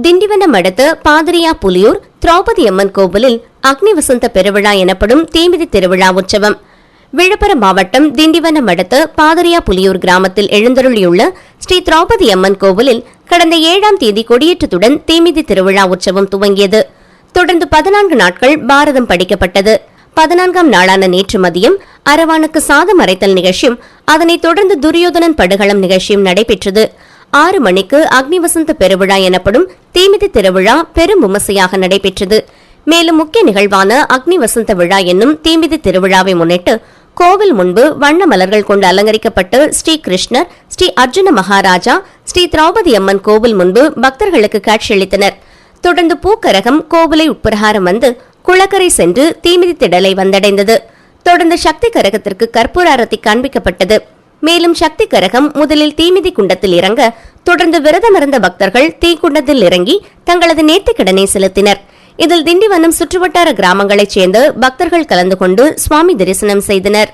திண்டிவனம் அடுத்த பாதிரியா புலியூர் திரௌபதி அம்மன் கோவிலில் அக்னி வசந்த பெருவிழா எனப்படும் தீமிதி திருவிழா உற்சவம். விழுப்புரம் மாவட்டம் திண்டிவனம் அடுத்த பாதிரியா புலியூர் கிராமத்தில் எழுந்தருளியுள்ள ஸ்ரீ திரௌபதி அம்மன் கோவிலில் கடந்த ஏழாம் தேதி கொடியேற்றத்துடன் தீமிதி திருவிழா உற்சவம் துவங்கியது. தொடர்ந்து பதினான்கு நாட்கள் பாரதம் படிக்கப்பட்டது. பதினான்காம் நாளான நேற்று மதியம் அரவானுக்கு சாதம் அரைத்தல் நிகழ்ச்சியும் அதனைத் தொடர்ந்து துரியோதனன் படுகளம் நிகழ்ச்சியும் நடைபெற்றது. ஆறு மணிக்கு அக்னி வசந்த பெருவிழா எனப்படும் தீமிதி திருவிழா பெரும் விமர்சையாக நடைபெற்றது. மேலும் முக்கிய நிகழ்வான அக்னி வசந்த விழா என்னும் தீமிதி திருவிழாவை முன்னிட்டு கோவில் முன்பு வண்ண மலர்கள் கொண்டு அலங்கரிக்கப்பட்டு ஸ்ரீ கிருஷ்ணர் ஸ்ரீ அர்ஜுன மகாராஜா ஸ்ரீ திரௌபதி அம்மன் கோவில் முன்பு பக்தர்களுக்கு காட்சியளித்தனர் தொடர்ந்து பூக்கரகம் கோவிலை உட்பிரகாரம் வந்து குளக்கரை சென்று தீமிதி திடலை வந்தடைந்தது. தொடர்ந்து சக்தி கரகத்திற்கு கற்பூர அரத்தி காண்பிக்கப்பட்டது. மேலும் சக்தி கரகம் முதலில் தீமிதி குண்டத்தில் இறங்க தொடர்ந்து விரதமிருந்த பக்தர்கள் தீக்குண்டத்தில் இறங்கி தங்களது நேர்த்திக்கடனை செலுத்தினர். இதில் திண்டிவனம் சுற்றுவட்டார கிராமங்களைச் சேர்ந்த பக்தர்கள் கலந்து கொண்டு சுவாமி தரிசனம் செய்தனர்.